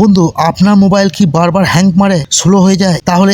বন্ধু, আপনার মোবাইল কি বারবার হ্যাং মারে স্লো হয়ে যায়? তাহলে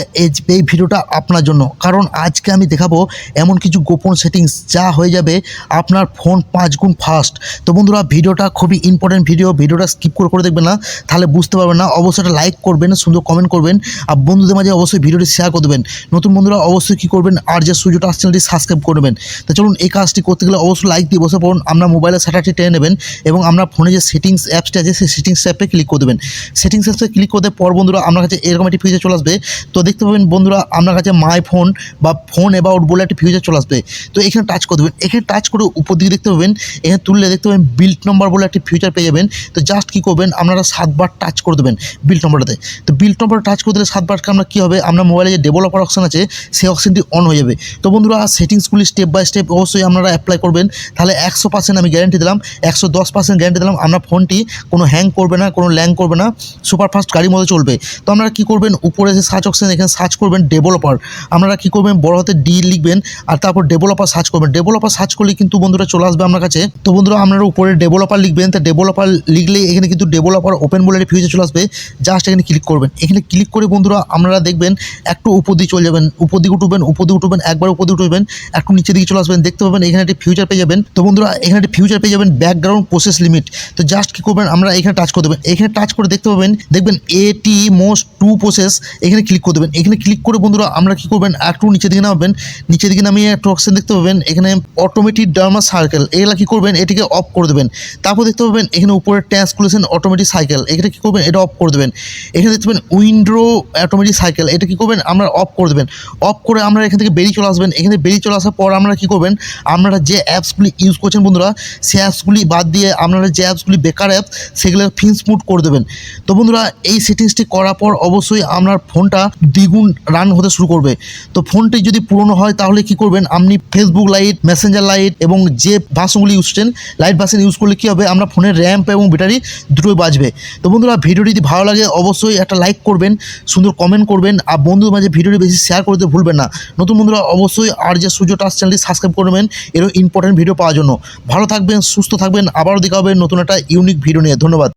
এই ভিডিওটা আপনার জন্য। কারণ আজকে আমি দেখাবো এমন কিছু গোপন সেটিংস যা হয়ে যাবে আপনার ফোন পাঁচ গুণ ফাস্ট তো বন্ধুরা, ভিডিওটা খুবই ইম্পর্টেন্ট ভিডিও ভিডিওটা স্কিপ করে করে দেখবেন না। তাহলে বুঝতে পারবেন না। অবশ্যই একটা লাইক করবেন, সুন্দর কমেন্ট করবেন। আর বন্ধুদের মাঝে অবশ্যই ভিডিওটি শেয়ার করে দেবেন। নতুন বন্ধুরা, অবশ্যই কী করবেন? আর যে সুযোগটা চ্যানেলটি সাবস্ক্রাইব করবেন তো চলুন, এই কাজটি করতে গেলে অবশ্যই লাইক দিয়ে বসে পড়ুন। আপনার মোবাইলের শাটারটি টেনে নেবেন এবং আপনার ফোনে যে সেটিংস অ্যাপসটা আছে, সেই সেটিংস অ্যাপে ক্লিক করে দেবেন। সেটিংস অ্যাপসে ক্লিক করতে পর বন্ধুরা আপনার কাছে এরকম একটি ফিউচার চলে আসবে। তো দেখতে পাবেন বন্ধুরা আপনার কাছে মাই ফোন বা ফোন অ্যাবাউট বলে একটি ফিউচার চলে আসবে। তো এখানে টাচ করে দেবেন। এখানে টাচ করে উপর দিকে দেখতে পাবেন। এখানে তুললে দেখতে পাবেন বিল্ট নম্বর বলে একটি ফিউচার পেয়ে যাবেন। তো জাস্ট কী করবেন? আপনারা সাতবার টাচ করে দেবেন বিল্ট নম্বরটাতে তো বিল্ট নম্বর টাচ করে দিলে সাতবার আমরা কী হবে? আপনার মোবাইলে যে ডেভেলপার অপশন আছে, সেই অপশনটি অন হয়ে যাবে। তো বন্ধুরা সেটিংসগুলি স্টেপ বাই স্টেপ অবশ্যই আপনারা অ্যাপ্লাই করবেন। তাহলে একশো পার্সেন্ট আমি গ্যারেন্টি দিলাম, একশো দশ পার্সেন্ট গ্যারেন্টি দিলাম, আপনার ফোনটি কোনো হ্যাং করবে না, কোনো ল্যাং করবে না। সুপার ফাস্ট গাড়ির মতো চলবে। তো আপনারা কী করবেন? উপরে যে সার্চ অপশন এখানে সার্চ করবেন ডেভেলপার আপনারা কী করবেন? বড় হাতে ডি লিখবেন আর তারপর ডেভেলপার সার্চ করবেন। ডেভেলপার সার্চ করলে কিন্তু বন্ধুরা চলে আসবে আপনার কাছে। তো বন্ধুরা, আপনারা উপরে ডেভেলপার লিখবেন। তা ডেভেলপার লিখলে এখানে কিন্তু ডেভেলপার ওপেন বলে একটা ফিউচার চলে আসবে। জাস্ট এখানে ক্লিক করবেন। এখানে ক্লিক করে বন্ধুরা, আপনারা দেখবেন একটু উপর দিকে চলে যাবেন। উপর দিকে উঠবেন, উপর দিকে উঠবেন, একবার উপর দিকে উঠবেন, একটু নিচে দিকে চলে আসবেন। দেখতে পাবেন এখানে একটি ফিউচার পেয়ে যাবেন। তো বন্ধুরা, এখানে একটি ফিউচার পেয়ে যাবেন ব্যাকগ্রাউন্ড প্রসেস লিমিট তো জাস্ট কী করবেন? আমরা এখানে টাচ করে দেবেন এখানে টাচ করে দেখতে পাবেন দেখবেন এটি মোস্ট টু প্রসেস এখানে ক্লিক করে দেবেন। এখানে ক্লিক করে বন্ধুরা আমরা কী করবেন? একটু নিচের দিকে নামবেন। নিচের দিকে নামিয়ে একটু অপশন দেখতে পাবেন। এখানে অটোমেটিক ডার্মা সার্কেল এগুলা কী করবেন? এটিকে অফ করে দেবেন। তারপর দেখতে পাবেন এখানে উপরে ট্যাস খুলেছেন অটোমেটিক সাইকেল এখানে কী করবেন? এটা অফ করে দেবেন। এখানে দেখতে পাবেন উইন্ডো অটোমেটিক সাইকেল এটা কী করবেন? আমরা অফ করে দেবেন। অফ করে আমরা এখান থেকে বেরিয়ে চলে আসবেন। এখানে বেরিয়ে চলে আসার পর আমরা কী করবেন? আপনারা যে অ্যাপসগুলি ইউজ করছেন বন্ধুরা সেই অ্যাপসগুলি বাদ দিয়ে আপনারা যে অ্যাপসগুলি বেকার অ্যাপস সেগুলো ফিন্স মুট করে দেবেন। তো বন্ধুরা, এই সেটিংসটি করার পর অবশ্যই আপনার ফোনটা দ্বিগুণ রান হতে শুরু করবে। তো ফোনটি যদি পুরনো হয়, তাহলে কি করবেন? আপনি ফেসবুক লাইট মেসেঞ্জার লাইট এবং যে ভাষণগুলি ইউজ করছেন লাইট ভার্সন ইউজ করলে কী হবে? আমরা ফোনের র্যাম্প এবং ব্যাটারি দুটোই বাঁচবে তো বন্ধুরা, ভিডিওটি যদি ভালো লাগে, অবশ্যই একটা লাইক করবেন, সুন্দর কমেন্ট করবেন, আর বন্ধুর মাঝে ভিডিওটি বেশি শেয়ার করতে ভুলবেন না। নতুন বন্ধুরা, অবশ্যই আর যে সুযোগ টাচ চ্যানেলটি সাবস্ক্রাইব করবেন এরও ইম্পর্টেন্ট ভিডিও পাওয়ার জন্য। ভালো থাকবেন, সুস্থ থাকবেন, আবারও দেখা হবে নতুন একটা ইউনিক ভিডিও নিয়ে। ধন্যবাদ।